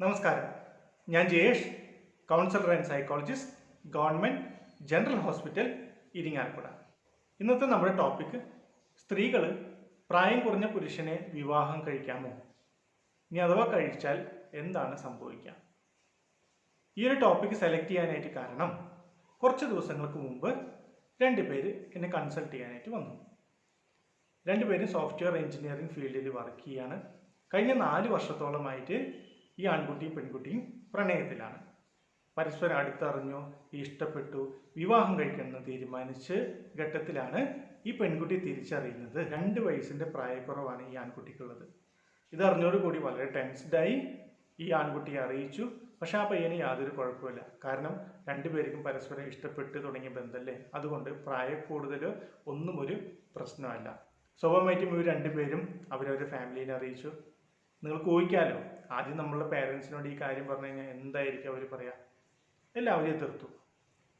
നമസ്കാരം. ഞാൻ Jayesh counsellor and psychologist government general hospital Irinjalakuda. ഇന്നത്തെ നമ്മുടെ ടോപ്പിക്ക് സ്ത്രീകൾ പ്രായം കുറഞ്ഞ പുരുഷനെ വിവാഹം കഴിക്കാമോ? ഇനി അഥവാ കഴിച്ചാൽ എന്താണ് സംഭവിക്കുക? ഈ ഒരു ടോപ്പിക്ക് സെലക്ട് ചെയ്യാനായിട്ട് കാരണം കുറച്ച് ദിവസങ്ങൾക്ക് മുമ്പ് രണ്ട് പേര് എന്നെ കൺസൾട്ട് ചെയ്യാനായിട്ട് വന്നു. രണ്ടുപേരും സോഫ്റ്റ്വെയർ എഞ്ചിനീയറിംഗ് ഫീൽഡിൽ വർക്ക് ചെയ്യാണ്. കഴിഞ്ഞ നാല് വർഷത്തോളമായിട്ട് ഈ ആൺകുട്ടിയും പെൺകുട്ടിയും പ്രണയത്തിലാണ്. പരസ്പരം അടുത്തറിഞ്ഞു ഇഷ്ടപ്പെട്ടു വിവാഹം കഴിക്കണമെന്ന് തീരുമാനിച്ച് ഘട്ടത്തിലാണ് ഈ പെൺകുട്ടി തിരിച്ചറിയുന്നത്. രണ്ട് വയസ്സിന്റെ പ്രായക്കുറവാണ് ഈ ആൺകുട്ടിക്കുള്ളത്. ഇതറിഞ്ഞോടുകൂടി വളരെ ടെൻസ്ഡായി ഈ ആൺകുട്ടിയെ അറിയിച്ചു. പക്ഷെ ആ പയ്യന് യാതൊരു കുഴപ്പമില്ല കാരണം രണ്ടുപേർക്കും പരസ്പരം ഇഷ്ടപ്പെട്ട് തുടങ്ങിയ ബന്ധമല്ലേ അതുകൊണ്ട് പ്രായക്കൂടുതൽ ഒന്നും ഒരു പ്രശ്നമല്ല. സ്വാഭാവികമായിട്ടും ഇവർ രണ്ടുപേരും അവരവരുടെ ഫാമിലീനെ അറിയിച്ചു. നിങ്ങൾക്ക് കോഴിക്കാലോ ആദ്യം നമ്മളുടെ പേരൻസിനോട് ഈ കാര്യം പറഞ്ഞു കഴിഞ്ഞാൽ എന്തായിരിക്കും അവർ പറയാ? എല്ലാവരെയും എതിർത്തു.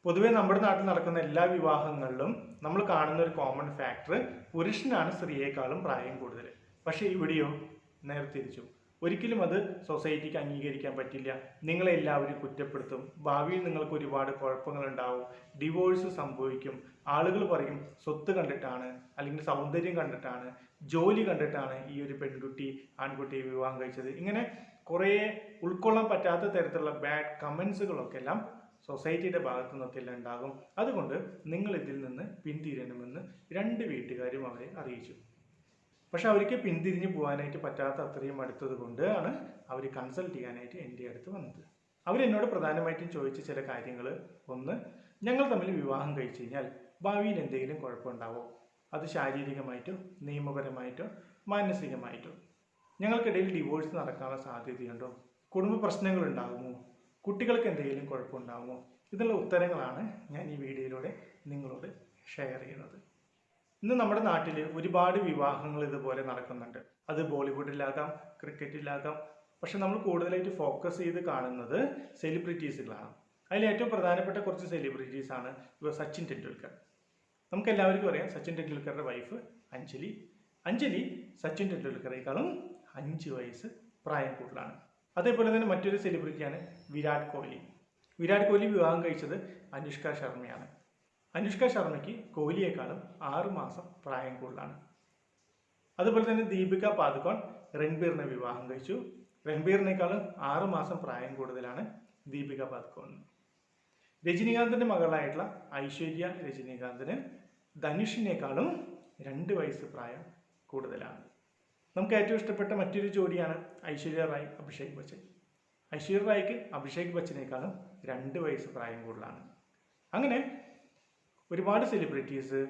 പൊതുവെ നമ്മുടെ നാട്ടിൽ നടക്കുന്ന എല്ലാ വിവാഹങ്ങളിലും നമ്മൾ കാണുന്ന ഒരു കോമൺ ഫാക്ടർ പുരുഷനാണ് സ്ത്രീയേക്കാളും പ്രായം കൂടുതൽ. പക്ഷേ ഇവിടെയോ നേരെ തിരിച്ചു ഒരിക്കലും അത് സൊസൈറ്റിക്ക് അംഗീകരിക്കാൻ പറ്റില്ല. നിങ്ങളെല്ലാവരും കുറ്റപ്പെടുത്തും. ഭാവിയിൽ നിങ്ങൾക്ക് ഒരുപാട് കുഴപ്പങ്ങൾ ഉണ്ടാവും ഡിവോഴ്സ് സംഭവിക്കും. ആളുകൾ പറയും സ്വത്ത് കണ്ടിട്ടാണ് അല്ലെങ്കിൽ സൗന്ദര്യം കണ്ടിട്ടാണ് ജോലി കണ്ടിട്ടാണ് ഈ ഒരു പെൺകുട്ടി ആൺകുട്ടിയെ വിവാഹം കഴിച്ചത്. ഇങ്ങനെ കുറേ ഉൾക്കൊള്ളാൻ പറ്റാത്ത തരത്തിലുള്ള ബാഡ് കമൻസുകളൊക്കെ എല്ലാം സൊസൈറ്റിയുടെ ഭാഗത്തു നിന്നൊക്കെ ഉണ്ടാകും. അതുകൊണ്ട് നിങ്ങൾ ഇതിൽ നിന്ന് പിന്തിരിയണമെന്ന് രണ്ട് വീട്ടുകാരും അവരെ അറിയിച്ചു. പക്ഷെ അവർക്ക് പിന്തിരിഞ്ഞു പോകാനായിട്ട് പറ്റാത്ത അത്രയും അടുത്തത് കൊണ്ടാണ് അവർ കൺസൾട്ട് ചെയ്യാനായിട്ട് എന്റെ അടുത്ത് വന്നത്. അവരെന്നോട് പ്രധാനമായിട്ടും ചോദിച്ച ചില കാര്യങ്ങൾ ഒന്ന് ഞങ്ങൾ തമ്മിൽ വിവാഹം കഴിച്ചു കഴിഞ്ഞാൽ ഭാവിയിൽ എന്തെങ്കിലും കുഴപ്പമുണ്ടാവോ? അത് ശാരീരികമായിട്ടോ നിയമപരമായിട്ടോ മാനസികമായിട്ടോ? ഞങ്ങൾക്കിടയിൽ ഡിവോഴ്സ് നടക്കാനുള്ള സാധ്യതയുണ്ടോ? കുടുംബ പ്രശ്നങ്ങൾ ഉണ്ടാകുമോ? കുട്ടികൾക്ക് എന്തെങ്കിലും കുഴപ്പമുണ്ടാകുമോ? ഇതിനുള്ള ഉത്തരങ്ങളാണ് ഞാൻ ഈ വീഡിയോയിലൂടെ നിങ്ങളോട് ഷെയർ ചെയ്യുന്നത്. ഇന്ന് നമ്മുടെ നാട്ടിൽ ഒരുപാട് വിവാഹങ്ങൾ ഇതുപോലെ നടക്കുന്നുണ്ട്. അത് ബോളിവുഡിലാകാം ക്രിക്കറ്റിലാകാം പക്ഷെ നമ്മൾ കൂടുതലായിട്ട് ഫോക്കസ് ചെയ്ത് കാണുന്നത് സെലിബ്രിറ്റീസുകളാണ് അതിൽ ഏറ്റവും പ്രധാനപ്പെട്ട കുറച്ച് സെലിബ്രിറ്റീസ് ആണ് സച്ചിൻ ടെണ്ടുൽക്കർ. നമുക്ക് എല്ലാവർക്കും അറിയാം സച്ചിൻ ടെണ്ടുൽക്കറുടെ വൈഫ് അഞ്ജലി. അഞ്ജലി സച്ചിൻ ടെണ്ടുൽക്കറേക്കാളും അഞ്ച് വയസ്സ് പ്രായം കൂടുതലാണ്. അതേപോലെ തന്നെ മറ്റൊരു സെലിബ്രിറ്റിയാണ് വിരാട് കോഹ്ലി. വിരാട് കോഹ്ലി വിവാഹം കഴിച്ചത് അനുഷ്ക ശർമ്മയാണ്. അനുഷ്ക ശർമ്മയ്ക്ക് കോഹ്ലിയേക്കാളും ആറുമാസം പ്രായം കൂടുതലാണ്. അതുപോലെ തന്നെ ദീപിക പാദുക്കോൺ രൺബീറിനെ വിവാഹം കഴിച്ചു. രൺബീറിനേക്കാളും ആറുമാസം പ്രായം കൂടുതലാണ് ദീപിക പാദുക്കോൺ. രജനീകാന്തിന്റെ മകളായിട്ടുള്ള ഐശ്വര്യ രജനീകാന്തിന് ധനുഷിനേക്കാളും രണ്ട് വയസ്സ് പ്രായം കൂടുതലാണ്. നമുക്ക് ഏറ്റവും ഇഷ്ടപ്പെട്ട മറ്റൊരു ജോഡിയാണ് ഐശ്വര്യ റായ് അഭിഷേക് ബച്ചൻ. ഐശ്വര്യ റായ്ക്ക് അഭിഷേക് ബച്ചനേക്കാളും രണ്ട് വയസ്സ് പ്രായം കൂടുതലാണ്. അങ്ങനെ ഒരുപാട് സെലിബ്രിറ്റീസ്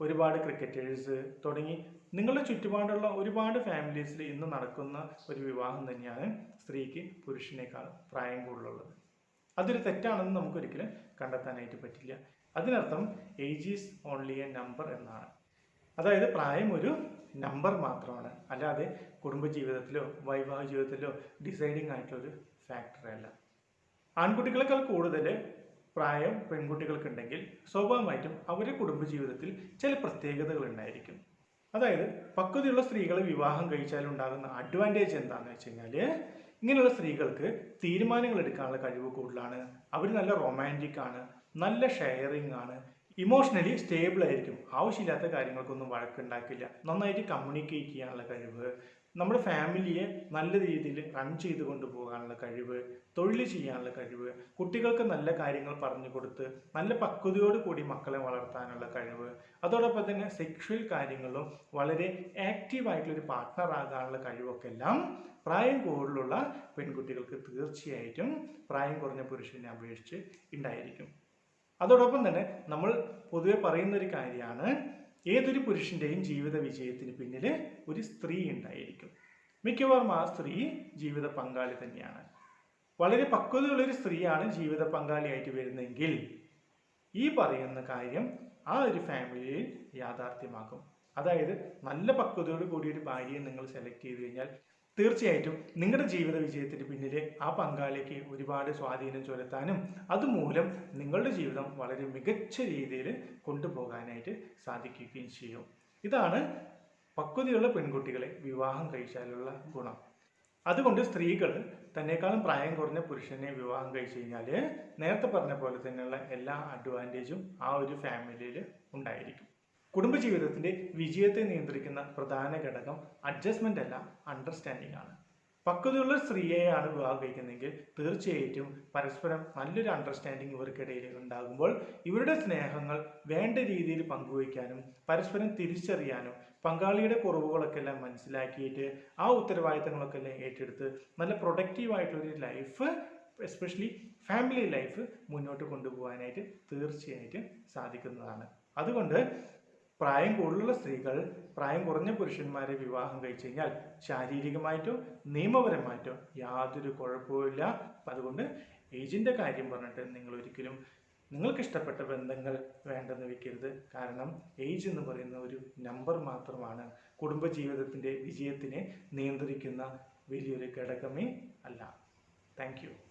ഒരുപാട് ക്രിക്കറ്റേഴ്സ് തുടങ്ങി നിങ്ങളുടെ ചുറ്റുപാടുള്ള ഒരുപാട് ഫാമിലീസിൽ ഇന്ന് നടക്കുന്ന ഒരു വിവാഹം തന്നെയാണ് സ്ത്രീക്ക് പുരുഷനേക്കാൾ പ്രായം കൂടുതലുള്ളത്. അതൊരു തെറ്റാണെന്ന് നമുക്കൊരിക്കലും കണ്ടെത്താനായിട്ട് പറ്റില്ല. അതിനർത്ഥം age is only a number എന്നാണ്. അതായത് പ്രായം ഒരു നമ്പർ മാത്രമാണ്. അല്ലാതെ കുടുംബജീവിതത്തിലോ വൈവാഹിക ജീവിതത്തിലോ ഡിസൈഡിങ് ആയിട്ടുള്ളൊരു ഫാക്ടറല്ല ആൺകുട്ടികളെക്കാൾ കൂടുതൽ പ്രായം പെൺകുട്ടികൾക്കുണ്ടെങ്കിൽ സ്വാഭാവികമായിട്ടും അവരുടെ കുടുംബജീവിതത്തിൽ ചില പ്രത്യേകതകൾ ഉണ്ടായിരിക്കും. അതായത് പക്വതയുള്ള സ്ത്രീകൾ വിവാഹം കഴിച്ചാൽ ഉണ്ടാകുന്ന അഡ്വാന്റേജ് എന്താണെന്ന് വെച്ച് കഴിഞ്ഞാൽ ഇങ്ങനെയുള്ള സ്ത്രീകൾക്ക് തീരുമാനങ്ങൾ എടുക്കാനുള്ള കഴിവ് കൂടുതലാണ്. അവർ നല്ല റൊമാന്റിക് ആണ് നല്ല ഷെയറിങ് ആണ് ഇമോഷണലി സ്റ്റേബിൾ ആയിരിക്കും. ആവശ്യമില്ലാത്ത കാര്യങ്ങൾക്കൊന്നും വഴക്കുണ്ടാക്കില്ല. നന്നായിട്ട് കമ്മ്യൂണിക്കേറ്റ് ചെയ്യാനുള്ള കഴിവ് നമ്മുടെ ഫാമിലിയെ നല്ല രീതിയിൽ റൺ ചെയ്ത് കൊണ്ടുപോകാനുള്ള കഴിവ് തൊഴിൽ ചെയ്യാനുള്ള കഴിവ് കുട്ടികൾക്ക് നല്ല കാര്യങ്ങൾ പറഞ്ഞു കൊടുത്ത് നല്ല പക്വതയോട് കൂടി മക്കളെ വളർത്താനുള്ള കഴിവ് അതോടൊപ്പം തന്നെ സെക്ഷൽ കാര്യങ്ങളും വളരെ ആക്റ്റീവ് ആയിട്ടുള്ള ഒരു പാർട്ട്ണർ ആകാനുള്ള കഴിവൊക്കെ എല്ലാം പ്രായം കൂടുതലുള്ള പെൺകുട്ടികൾക്ക് തീർച്ചയായിട്ടും പ്രായം കുറഞ്ഞ പുരുഷനെ അപേക്ഷിച്ച് ഉണ്ടായിരിക്കും. അതോടൊപ്പം തന്നെ നമ്മൾ പൊതുവെ പറയുന്ന ഒരു കാര്യമാണ് ഏതൊരു പുരുഷന്റെയും ജീവിത വിജയത്തിന് പിന്നിൽ ഒരു സ്ത്രീ ഉണ്ടായിരിക്കും. മിക്കവാറും ആ സ്ത്രീ ജീവിത പങ്കാളി തന്നെയാണ്. വളരെ പക്വതയുള്ളൊരു സ്ത്രീയാണ് ജീവിത പങ്കാളിയായിട്ട് വരുന്നതെങ്കിൽ ഈ പറയുന്ന കാര്യം ആ ഒരു ഫാമിലിയിൽ യാഥാർത്ഥ്യമാകും. അതായത് നല്ല പക്വതയോട് കൂടി ഒരു ഭാര്യയെ നിങ്ങൾ സെലക്ട് ചെയ്ത് കഴിഞ്ഞാൽ തീർച്ചയായിട്ടും നിങ്ങളുടെ ജീവിത വിജയത്തിന് പിന്നിൽ ആ പങ്കാളിക്ക് ഒരുപാട് സ്വാധീനം ചെലുത്താനും അതുമൂലം നിങ്ങളുടെ ജീവിതം വളരെ മികച്ച രീതിയിൽ കൊണ്ടുപോകാനായിട്ട് സാധിക്കുകയും ചെയ്യും. ഇതാണ് പക്വതയുള്ള പെൺകുട്ടികളെ വിവാഹം കഴിച്ചാലുള്ള ഗുണം. അതുകൊണ്ട് സ്ത്രീകൾ തന്നെക്കാളും പ്രായം കുറഞ്ഞ പുരുഷനെ വിവാഹം കഴിച്ചു കഴിഞ്ഞാൽ നേരത്തെ പറഞ്ഞ പോലെ തന്നെയുള്ള എല്ലാ അഡ്വാന്റേജും ആ ഒരു ഫാമിലിയിൽ ഉണ്ടായിരിക്കും. കുടുംബജീവിതത്തിന്റെ വിജയത്തെ നിയന്ത്രിക്കുന്ന പ്രധാന ഘടകം അഡ്ജസ്റ്റ്മെന്റ് അല്ല അണ്ടർസ്റ്റാൻഡിംഗ് ആണ്. പക്വതയുള്ള സ്ത്രീയെയാണ് വിവാഹം കഴിക്കുന്നതെങ്കിൽ തീർച്ചയായിട്ടും പരസ്പരം നല്ലൊരു അണ്ടർസ്റ്റാൻഡിങ് ഇവർക്കിടയിൽ ഉണ്ടാകുമ്പോൾ ഇവരുടെ സ്നേഹങ്ങൾ വേണ്ട രീതിയിൽ പങ്കുവയ്ക്കാനും പരസ്പരം തിരിച്ചറിയാനും പങ്കാളിയുടെ കുറവുകളൊക്കെ എല്ലാം മനസ്സിലാക്കിയിട്ട് ആ ഉത്തരവാദിത്തങ്ങളൊക്കെ എല്ലാം ഏറ്റെടുത്ത് നല്ല പ്രൊഡക്റ്റീവായിട്ടൊരു ലൈഫ് എസ്പെഷ്യലി ഫാമിലി ലൈഫ് മുന്നോട്ട് കൊണ്ടുപോകാനായിട്ട് തീർച്ചയായിട്ടും സാധിക്കുന്നതാണ്. അതുകൊണ്ട് പ്രായം കൂടുതലുള്ള സ്ത്രീകൾ പ്രായം കുറഞ്ഞ പുരുഷന്മാരെ വിവാഹം കഴിച്ചു കഴിഞ്ഞാൽ ശാരീരികമായിട്ടോ നിയമപരമായിട്ടോ യാതൊരു കുഴപ്പവുമില്ല അപ്പം അതുകൊണ്ട് ഏജിന്റെ കാര്യം പറഞ്ഞിട്ട് നിങ്ങൾ ഒരിക്കലും നിങ്ങൾക്ക് ഇഷ്ടപ്പെട്ട ബന്ധങ്ങൾ വേണ്ടെന്ന് വെക്കരുത്. കാരണം ഏജ് എന്ന് പറയുന്ന ഒരു നമ്പർ മാത്രമാണ് കുടുംബജീവിതത്തിന്റെ വിജയത്തിനെ നിയന്ത്രിക്കുന്ന വലിയൊരു ഘടകമേ അല്ല. താങ്ക്